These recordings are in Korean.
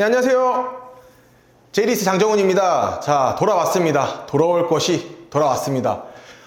네, 안녕하세요. 제리스 장정훈입니다. 자, 돌아왔습니다. 돌아올 것이 돌아왔습니다.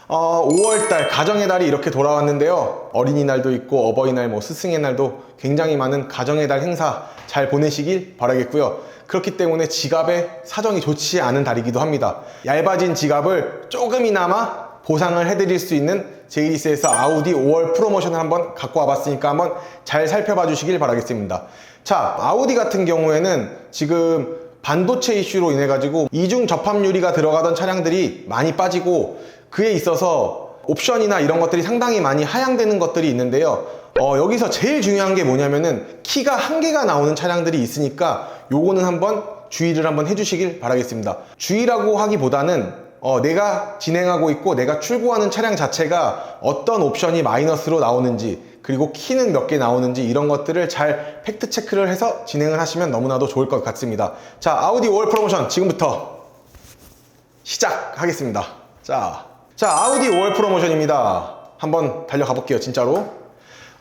어, 5월달 가정의 달이 이렇게 돌아왔는데요. 어린이날도 있고 어버이날, 뭐 스승의 날도 굉장히 많은 가정의 달 행사 잘 보내시길 바라겠고요. 그렇기 때문에 지갑에 사정이 좋지 않은 달이기도 합니다. 얇아진 지갑을 조금이나마 보상을 해드릴 수 있는 제이리스에서 아우디 5월 프로모션을 한번 갖고 와봤으니까 한번 잘 살펴봐 주시길 바라겠습니다. 자, 아우디 같은 경우에는 지금 반도체 이슈로 인해 가지고 이중 접합 유리가 들어가던 차량들이 많이 빠지고 그에 있어서 옵션이나 이런 것들이 상당히 많이 하향되는 것들이 있는데요. 어, 여기서 제일 중요한 게 뭐냐면은 키가 한 개가 나오는 차량들이 있으니까 요거는 한번 주의를 한번 해주시길 바라겠습니다. 주의라고 하기보다는 어, 내가 진행하고 있고 내가 출고하는 차량 자체가 어떤 옵션이 마이너스로 나오는지 그리고 키는 몇 개 나오는지 이런 것들을 잘 팩트 체크를 해서 진행을 하시면 너무나도 좋을 것 같습니다. 자, 아우디 5월 프로모션 지금부터 시작하겠습니다. 자, 자, 아우디 5월 프로모션입니다. 한번 달려가 볼게요, 진짜로.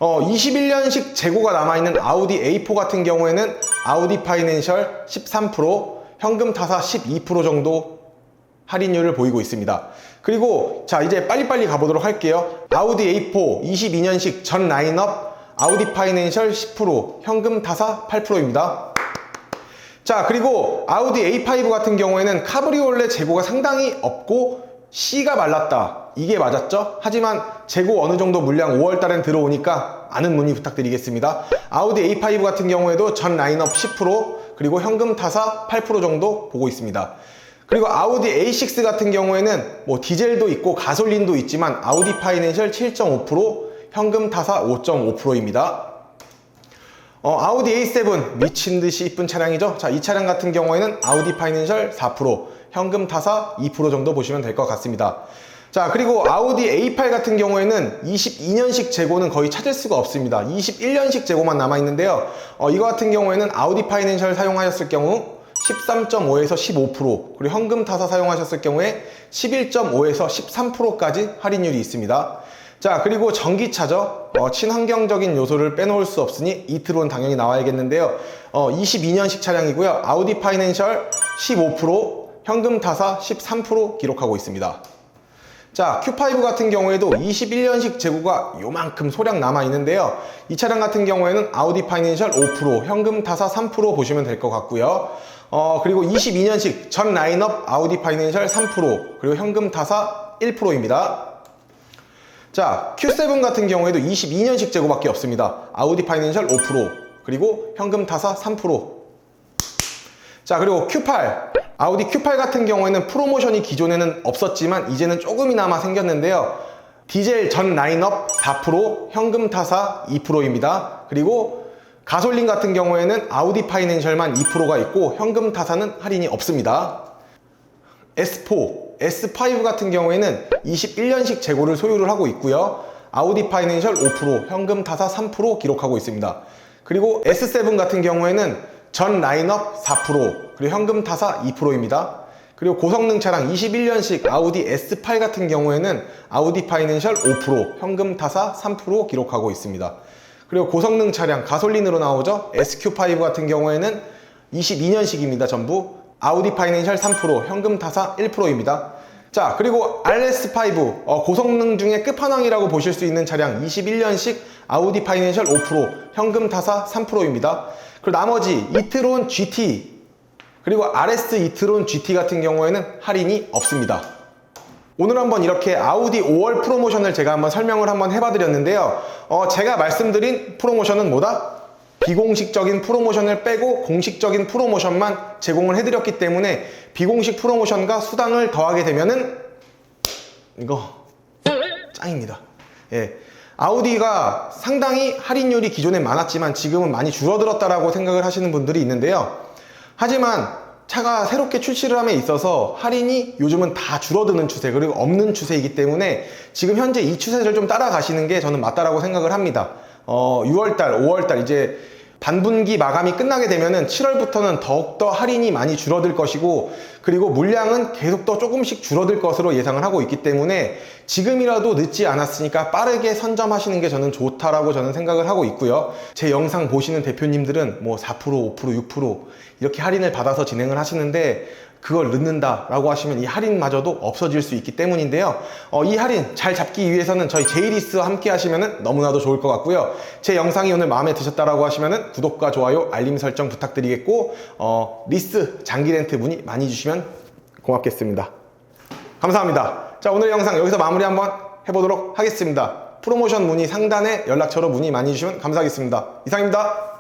어, 21년식 재고가 남아있는 아우디 A4 같은 경우에는 아우디 파이낸셜 13%, 현금 타사 12% 정도 할인율을 보이고 있습니다. 그리고 자 이제 빨리빨리 가보도록 할게요. 아우디 A4 22년식 전 라인업 아우디 파이낸셜 10% 현금 타사 8%입니다. 자 그리고 아우디 A5 같은 경우에는 카브리올레 재고가 상당히 없고 C가 말랐다 이게 맞았죠? 하지만 재고 어느 정도 물량 5월 달엔 들어오니까 많은 문의 부탁드리겠습니다 아우디 A5 같은 경우에도 전 라인업 10% 그리고 현금 타사 8% 정도 보고 있습니다 그리고 아우디 A6 같은 경우에는 뭐 디젤도 있고 가솔린도 있지만 아우디 파이낸셜 7.5% 현금 타사 5.5%입니다 어, 아우디 A7 미친 듯이 이쁜 차량이죠. 자, 이 차량 같은 경우에는 아우디 파이낸셜 4%, 현금 타사 2% 정도 보시면 될 것 같습니다. 자, 그리고 아우디 A8 같은 경우에는 22년식 재고는 거의 찾을 수가 없습니다. 21년식 재고만 남아 있는데요. 어, 이거 같은 경우에는 아우디 파이낸셜 사용하셨을 경우 13.5에서 15% 그리고 현금 타사 사용하셨을 경우에 11.5에서 13%까지 할인율이 있습니다. 자 그리고 전기차죠. 어, 친환경적인 요소를 빼놓을 수 없으니 이트론 당연히 나와야겠는데요. 어, 22년식 차량이고요. 아우디 파이낸셜 15% 현금 타사 13% 기록하고 있습니다 자 Q5 같은 경우에도 21년식 재고가 요만큼 소량 남아 있는데요 이 차량 같은 경우에는 아우디 파이낸셜 5% 현금 타사 3% 보시면 될 것 같고요 어, 그리고 22년식 전 라인업 아우디 파이낸셜 3% 그리고 현금 타사 1%입니다 자, Q7 같은 경우에도 22년식 재고밖에 없습니다. 아우디 파이낸셜 5%, 그리고 현금 타사 3%. 자, 그리고 Q8. 아우디 Q8 같은 경우에는 프로모션이 기존에는 없었지만 이제는 조금이나마 생겼는데요. 디젤 전 라인업 4%, 현금 타사 2%입니다. 그리고 가솔린 같은 경우에는 아우디 파이낸셜만 2%가 있고 현금 타사는 할인이 없습니다. S4, S5 같은 경우에는 21년식 재고를 소유를 하고 있고요. 아우디 파이낸셜 5%, 현금 타사 3% 기록하고 있습니다. 그리고 S7 같은 경우에는 전 라인업 4%, 그리고 현금 타사 2%입니다. 그리고 고성능 차량 21년식 아우디 S8 같은 경우에는 아우디 파이낸셜 5%, 현금 타사 3% 기록하고 있습니다. 그리고 고성능 차량 가솔린으로 나오죠. SQ5 같은 경우에는 22년식입니다. 전부 아우디 파이낸셜 3%, 현금 타사 1%입니다. 자, 그리고 RS5, 어, 고성능 중에 끝판왕이라고 보실 수 있는 차량 21년식 아우디 파이낸셜 5%, 현금 타사 3%입니다. 그리고 나머지 이트론 GT, 그리고 RS 이트론 GT 같은 경우에는 할인이 없습니다. 오늘 한번 이렇게 아우디 5월 프로모션을 제가 한번 설명을 한번 해봐 드렸는데요. 어, 제가 말씀드린 프로모션은 뭐다? 비공식적인 프로모션을 빼고 공식적인 프로모션만 제공을 해드렸기 때문에 비공식 프로모션과 수당을 더하게 되면은 이거 짱입니다. 예. 아우디가 상당히 할인율이 기존에 많았지만 지금은 많이 줄어들었다라고 생각을 하시는 분들이 있는데요. 하지만 차가 새롭게 출시를 함에 있어서 할인이 요즘은 다 줄어드는 추세 그리고 없는 추세이기 때문에 지금 현재 이 추세를 좀 따라가시는 게 저는 맞다라고 생각을 합니다. 어, 6월달, 5월달 이제 반분기 마감이 끝나게 되면은 7월부터는 더욱더 할인이 많이 줄어들 것이고 그리고 물량은 계속 더 조금씩 줄어들 것으로 예상을 하고 있기 때문에 지금이라도 늦지 않았으니까 빠르게 선점하시는 게 저는 좋다라고 저는 생각을 하고 있고요. 제 영상 보시는 대표님들은 뭐 4%, 5%, 6% 이렇게 할인을 받아서 진행을 하시는데 그걸 늦는다라고 하시면 이 할인마저도 없어질 수 있기 때문인데요. 어, 이 할인 잘 잡기 위해서는 저희 제이리스와 함께 하시면 너무나도 좋을 것 같고요. 제 영상이 오늘 마음에 드셨다라고 하시면 구독과 좋아요, 알림 설정 부탁드리겠고 어, 리스 장기 렌트 문의 많이 주시면 고맙겠습니다. 감사합니다. 자 오늘 영상 여기서 마무리 한번 해보도록 하겠습니다. 프로모션 문의 상단에 연락처로 문의 많이 주시면 감사하겠습니다. 이상입니다.